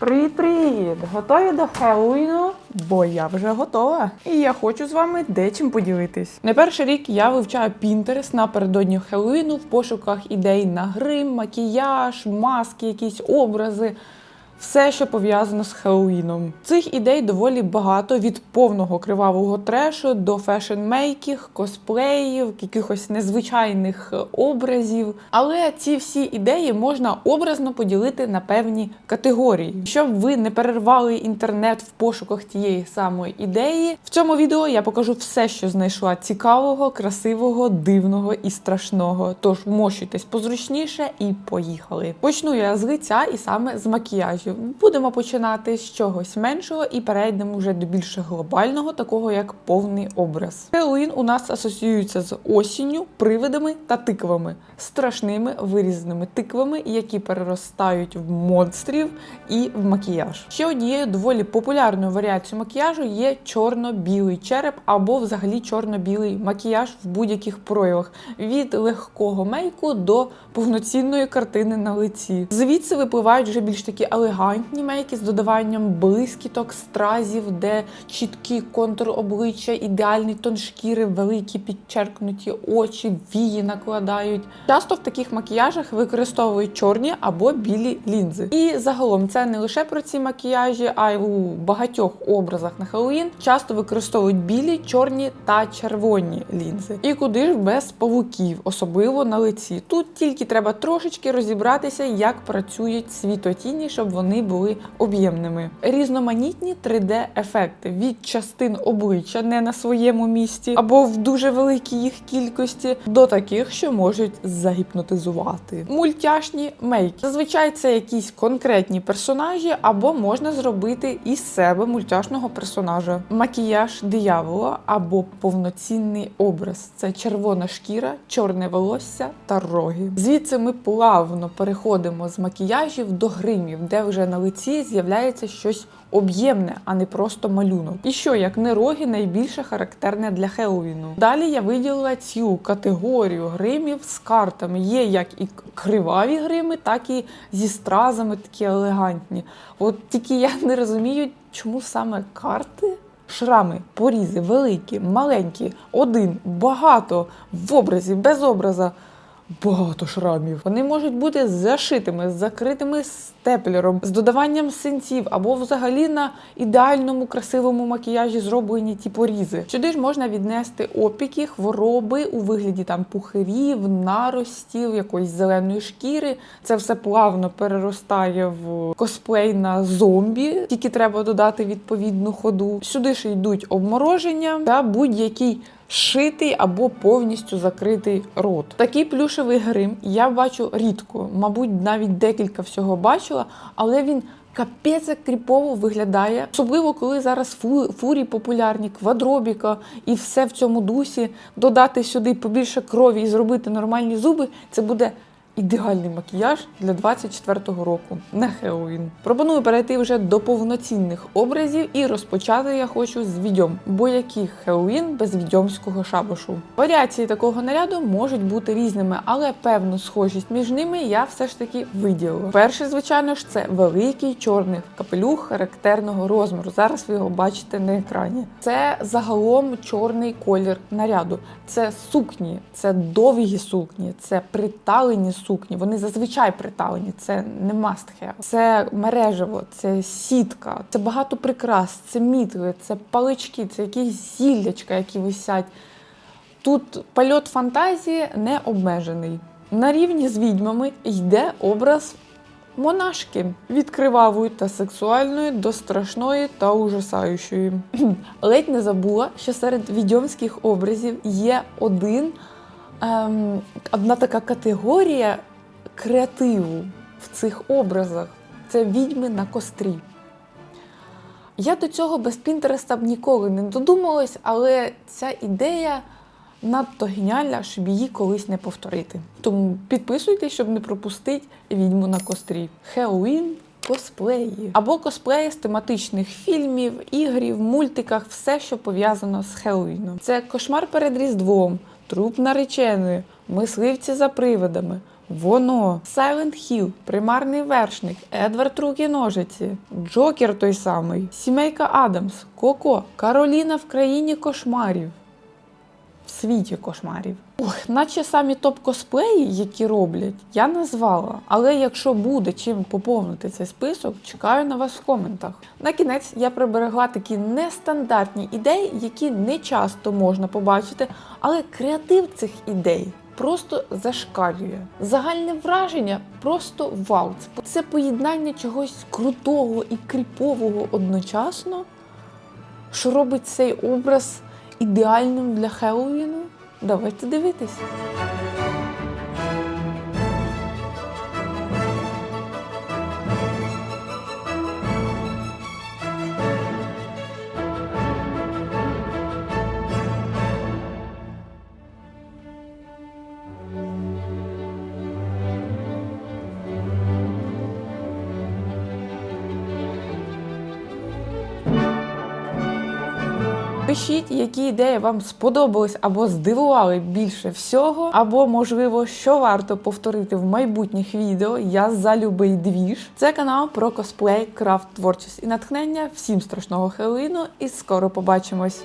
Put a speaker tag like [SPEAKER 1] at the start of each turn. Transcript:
[SPEAKER 1] Привіт-привіт! Готові до Хеллоуіну? Бо я вже готова. І я хочу з вами дечим поділитись. Не перший рік я вивчаю Pinterest напередодні Хеллоуіну в пошуках ідей на грим, макіяж, маски, якісь образи. Все, що пов'язано з Хеллоуіном. Цих ідей доволі багато від повного кривавого трешу до фешн-мейкінг, косплеїв, якихось незвичайних е, образів. Але ці всі ідеї можна образно поділити на певні категорії, щоб ви не перервали інтернет в пошуках тієї самої ідеї. В цьому відео я покажу все, що знайшла цікавого, красивого, дивного і страшного. Тож вмощуйтесь позручніше і поїхали. Почну я з лиця і саме з макіяжів. Будемо починати з чогось меншого і перейдемо вже до більш глобального, такого як повний образ. Хеллоуін у нас асоціюється з осінню, привидами та тиквами, страшними вирізаними тиквами, які переростають в монстрів і в макіяж. Ще однією доволі популярною варіацією макіяжу є чорно-білий череп або взагалі чорно-білий макіяж в будь-яких проявах від легкого мейку до повноцінної картини на лиці. Звідси випливають вже більш такі елегантні мейки з додаванням блискіток, стразів, де чіткий контур обличчя, ідеальний тон шкіри, великі підчеркнуті очі, вії накладають. Часто в таких макіяжах використовують чорні або білі лінзи. І загалом це не лише про ці макіяжі, а й у багатьох образах на Хеллоуін часто використовують білі, чорні та червоні лінзи. І куди ж без павуків, особливо на лиці. Тут тільки треба трошечки розібратися, як працюють світотіні, щоб вони були об'ємними. Різноманітні 3D-ефекти від частин обличчя не на своєму місці, або в дуже великій їх кількості, до таких, що можуть загіпнотизувати. Мультяшні мейки. Зазвичай це якісь конкретні персонажі, або можна зробити із себе мультяшного персонажа. Макіяж диявола або повноцінний образ. Це червона шкіра, чорне волосся та роги. Звідси ми плавно переходимо з макіяжів до гримів, де вже на лиці з'являється щось об'ємне, а не просто малюнок. І що, як не роги, найбільше характерне для Хеллоуіну. Далі я виділила цю категорію гримів з картами. Є як і криваві грими, так і зі стразами, такі елегантні. От тільки я не розумію, чому саме карти. Шрами, порізи, великі, маленькі, один, багато, в образі, без образа. Багато шрамів. Вони можуть бути зашитими, з закритими степлером, з додаванням синців, або взагалі на ідеальному красивому макіяжі зроблені ті порізи. Сюди ж можна віднести опіки, хвороби у вигляді там пухирів, наростів, якоїсь зеленої шкіри. Це все плавно переростає в косплей на зомбі, тільки треба додати відповідну ходу. Сюди ж йдуть обмороження та будь-який шитий або повністю закритий рот. Такий плюшевий грим я бачу рідко, мабуть, навіть декілька всього бачила, але він. Капець кріпово виглядає, особливо коли зараз фу- фурі популярні, квадробіка і все в цьому дусі. Додати сюди побільше крові і зробити нормальні зуби. Це буде ідеальний макіяж для 24-го року на Хеллоуін. Пропоную перейти вже до повноцінних образів і розпочати я хочу з відьом, бо який Хеллоуін без відьомського шабашу. Варіації такого наряду можуть бути різними, але певну схожість між ними я все ж таки виділила. Перший, звичайно ж, це великий чорний капелюх характерного розміру. Зараз ви його бачите на екрані. Це загалом чорний колір наряду. Це сукні, це довгі сукні, це приталені сукні. Вони зазвичай приталені, це не have. Це мережево, це сітка, це багато прикрас, це мітли, це палички, це якісь зіллячка, які висять. Тут польот фантазії не обмежений. На рівні з відьмами йде образ монашки від кривавої та сексуальної до страшної та ужасаючої. Ледь не забула, що серед відьомських образів є один, ем, одна така категорія креативу в цих образах. Це відьми на кострі. Я до цього без Пінтереста б ніколи не додумалась, але ця ідея надто геніальна, щоб її колись не повторити. Тому підписуйтесь, щоб не пропустити відьму на кострі. Хеллоуін косплеї або косплеї з тематичних фільмів, ігрів, мультиках, все, що пов'язано з Хеллоуіном. Це кошмар перед Різдвом, труп нареченої, мисливці за привидами, Воно, Сайлент Хіл, Примарний вершник, Едвард Руки ножиці, Джокер той самий, Сімейка Адамс, Коко, Кароліна в країні кошмарів. Світі кошмарів. Ох, наче самі топ-косплеї, які роблять, я назвала. Але якщо буде чим поповнити цей список, чекаю на вас в коментах. На кінець я приберегла такі нестандартні ідеї, які не часто можна побачити, але креатив цих ідей. Просто зашкалює. Загальне враження просто вау. Це поєднання чогось крутого і кріпового одночасно, що робить цей образ ідеальним для Хеллоуіну. Давайте дивитись. Пишіть, які ідеї вам сподобались або здивували більше всього, або, можливо, що варто повторити в майбутніх відео. Я за любий двіж. Це канал про косплей, крафт, творчість і натхнення. Всім страшного хелину і скоро побачимось.